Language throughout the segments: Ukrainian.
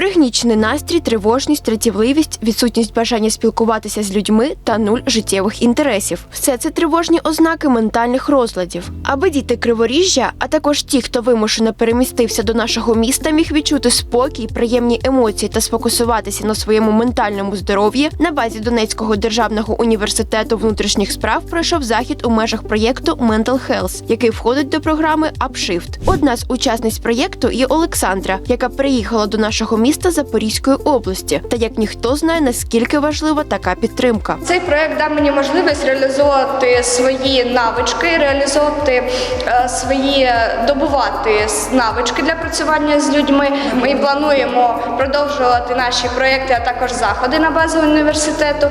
Пригнічений настрій, тривожність, тратівливість, відсутність бажання спілкуватися з людьми та нуль життєвих інтересів. Все це тривожні ознаки ментальних розладів. Аби діти криворіжжя, а також ті, хто вимушено перемістився до нашого міста, міг відчути спокій, приємні емоції та сфокусуватися на своєму ментальному здоров'ї, на базі Донецького державного університету внутрішніх справ пройшов захід у межах проєкту Mental Health, який входить до програми Upshift. Одна з учасниць проєкту є Олександра, яка приїхала до нашого міста Запорізької області. Та як ніхто знає, наскільки важлива така підтримка. Цей проект дав мені можливість реалізовувати свої навички, реалізовувати е, свої добувати навички для працювання з людьми. Ми плануємо продовжувати наші проекти, а також заходи на базі університету.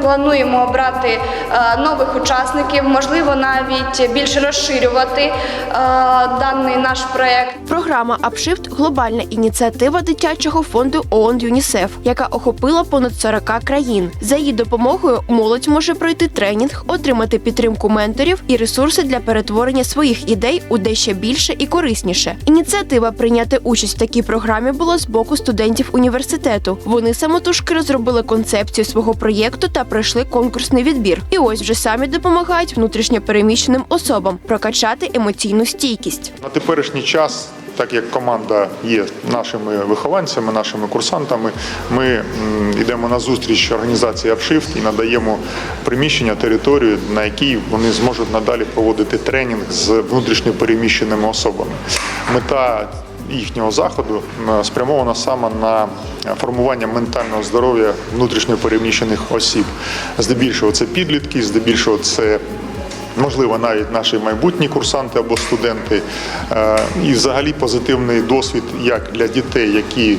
Плануємо, обрати е, нових учасників, можливо, навіть більше розширювати е, даний наш проект. Програма Upshift – глобальна ініціатива дитячого фонду ООН ЮНІСЕФ, яка охопила понад 40 країн. За її допомогою молодь може пройти тренінг, отримати підтримку менторів і ресурси для перетворення своїх ідей у дещо більше і корисніше. Ініціатива прийняти участь в такій програмі була з боку студентів університету. Вони самотужки розробили концепцію свого проєкту та пройшли конкурсний відбір. І ось вже самі допомагають внутрішньо переміщеним особам прокачати емоційну стійкість. На теперішній час, так як команда є нашими вихованцями, нашими курсантами, ми йдемо на зустріч організації Upshift і надаємо приміщення, територію, на якій вони зможуть надалі проводити тренінг з внутрішньо переміщеними особами. Мета їхнього заходу спрямована саме на формування ментального здоров'я внутрішньо переміщених осіб. Здебільшого це підлітки, здебільшого це можливо, навіть наші майбутні курсанти або студенти. Е, І взагалі позитивний досвід як для дітей, які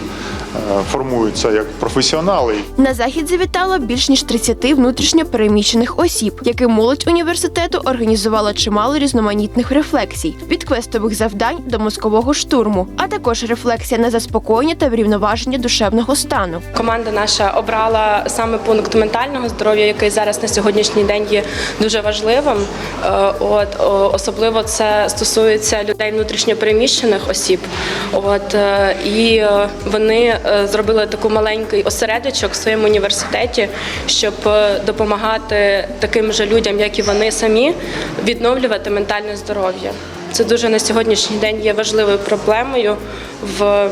формуються як професіонали, На захід завітало більш ніж 30 внутрішньо переміщених осіб, яким молодь університету організувала чимало різноманітних рефлексій від квестових завдань до мозкового штурму, а також рефлексія на заспокоєння та врівноваження душевного стану. Команда наша обрала саме пункт ментального здоров'я, який зараз на сьогоднішній день є дуже важливим. Е, От особливо це стосується людей внутрішньо переміщених осіб. От е, і е, вони е, зробили таку маленький осередочок в своєму університеті, щоб е, допомагати таким же людям, як і вони самі, відновлювати ментальне здоров'я. Це дуже на сьогоднішній день є важливою проблемою в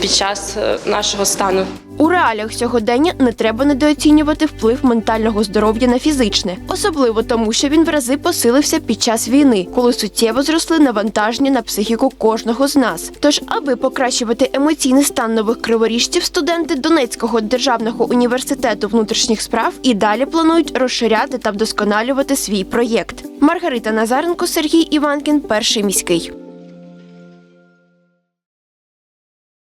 під час е, нашого стану. У реаліях сьогодення не треба недооцінювати вплив ментального здоров'я на фізичне, особливо тому, що він в рази посилився під час війни, коли суттєво зросли навантаження на психіку кожного з нас. Тож, аби покращувати емоційний стан нових криворіжців, студенти Донецького державного університету внутрішніх справ і далі планують розширяти та вдосконалювати свій проєкт. Маргарита Назаренко, Сергій Іванкін, перший міський.